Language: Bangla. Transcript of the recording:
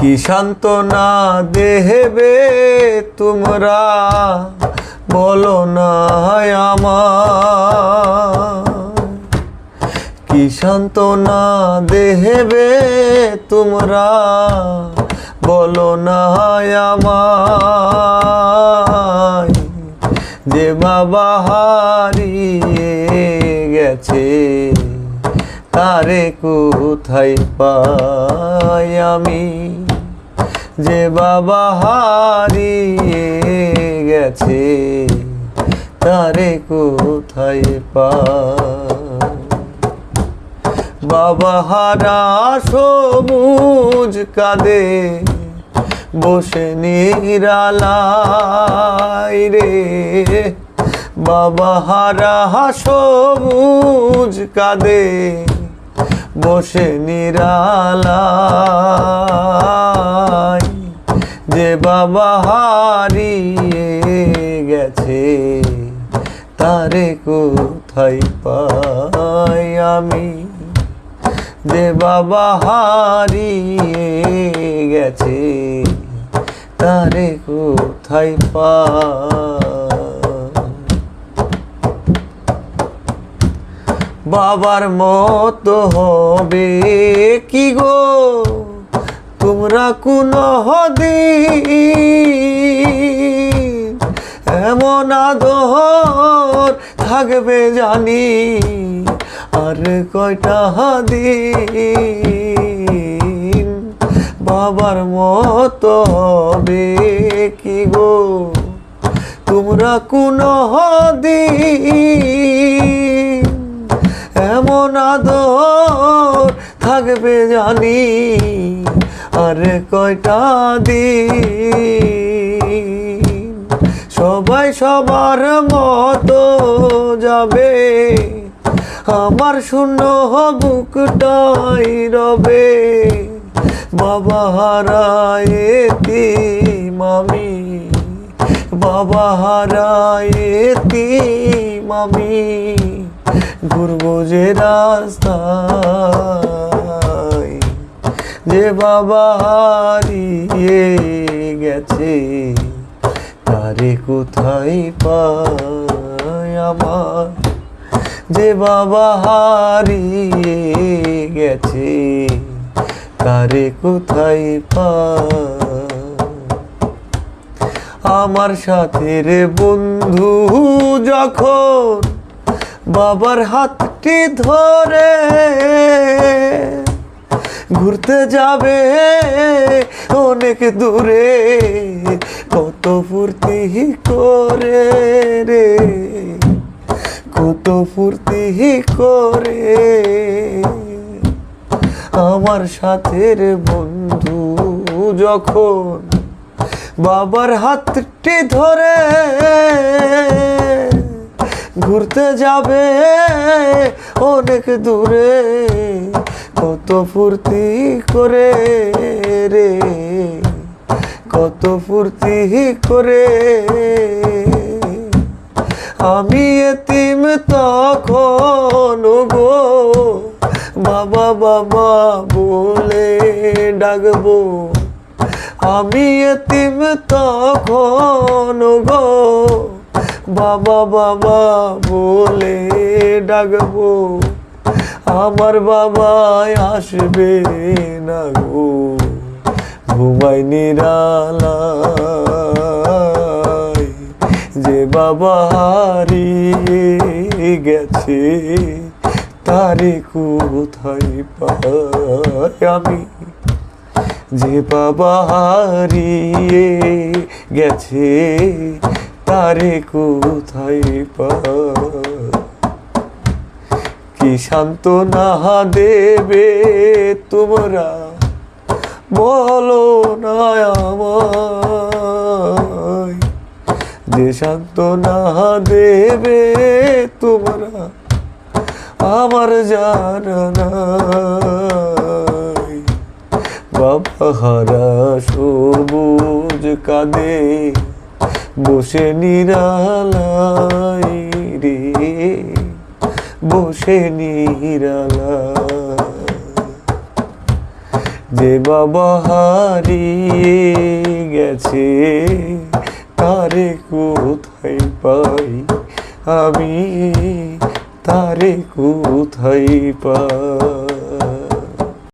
কি সান্ত্বনা দেহেবে তোমরা? বলো না আমার। কি সান্ত্বনা দেহেবে তোমরা? বলো না আমায়। যে বাবা হারিয়ে গেছে, তারে কোথায় পাই আমি? যে বাবা হারিয়ে গেছে, তারে কোথায় পাই বাবা হারা সবুজ কাঁদে বসে নিরালাই রে। বাবা হারা সবুজ কাঁদে বসে নিরালাই হারিয়ে গেছে। তারে কোথায় পাই আমি? যে বাবা হারিয়ে গেছে। তারে কোথায় পাই? বাবার মতো হবে কি গো? হদিন এমন আদর থাকবে জানি। আর কয়টা দিন বাবার মতো হবে কি গো? তোমরা কোন দিন এমন আদর থাকবে জানি। আর কয়টা দিন? সবাই সবার মতো যাবে। আমার শূন্য বুকটাই রবে। বাবা হারায় মামি বাবা হারায় মামি ঘুরবো যে রাস্তায় যে বাবা হারিয়ে গেছে, তারে কোথায় পাই আমার? যে বাবা হারিয়ে গেছে, তারে কোথায় পাই আমার সাথে রে বন্ধু, যখন বাবার হাতটি ধরে ঘুরতে যাবে অনেক দূরে, কত ফুর্তি করে রে, কত ফুর্তি করে। আমার সাথের বন্ধু যখন বাবার হাতটি ধরে ঘুরতে যাবে অনেক দূরে কত ফুর্তি করে রে, কত ফুর্তি করে। আমি এতিম তখন গো, বাবা বাবা বলে ডাকবো। আমি এতিম তখন গো, বাবা বাবা বলে ডাকবো। আমার বাবা আসবে না গো ঘুমাই নিরালায়। যে বাবা হারিয়ে গেছে, তারে কোথায় পাই আমি? যে বাবা হারিয়ে গেছে, তারে কোথায় পাই কি সান্ত্বনা দেবে তোমরা? বলো না আমায়। যে সান্ত্বনা দেবে তোমরা, আমার জানা বাবা হারা সবুজ কাঁদে বসে নিরালাই রে। বসে নিরালা। যে বাবা হারিয়ে গেছে তারে কোথায় পাই আমি? তারে কোথায় পাই?